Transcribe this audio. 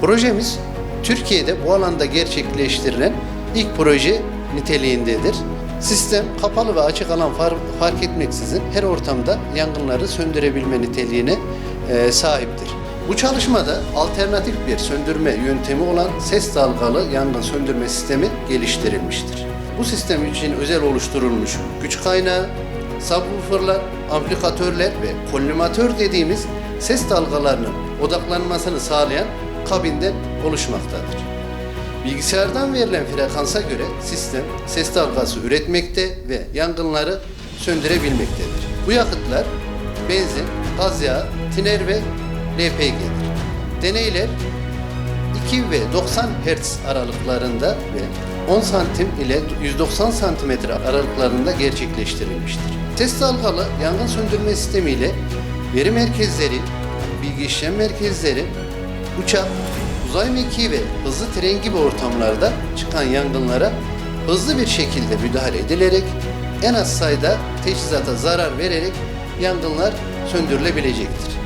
Projemiz Türkiye'de bu alanda gerçekleştirilen ilk proje niteliğindedir. Sistem kapalı ve açık alan far- fark etmeksizin her ortamda yangınları söndürebilme niteliğine e, sahiptir. Bu çalışmada alternatif bir söndürme yöntemi olan ses dalgalı yangın söndürme sistemi geliştirilmiştir. Bu sistem için özel oluşturulmuş güç kaynağı, subwooferlar, amplifikatörler ve kolimatör dediğimiz ses dalgalarının odaklanmasını sağlayan kabinden oluşmaktadır. Bilgisayardan verilen frekansa göre sistem ses dalgası üretmekte ve yangınları söndürebilmektedir. Bu yakıtlar benzin, gaz yağı, tiner ve LPG'dir. Deneyler 2 ve 90 Hz aralıklarında ve 10 santim ile 190 santimetre aralıklarında gerçekleştirilmiştir. Ses dalgalı yangın söndürme sistemiyle veri merkezleri, bilgi işlem merkezleri, uçak, uzay mekiği ve hızlı tren gibi ortamlarda çıkan yangınlara hızlı bir şekilde müdahale edilerek en az sayıda teçhizata zarar vererek yangınlar söndürülebilecektir.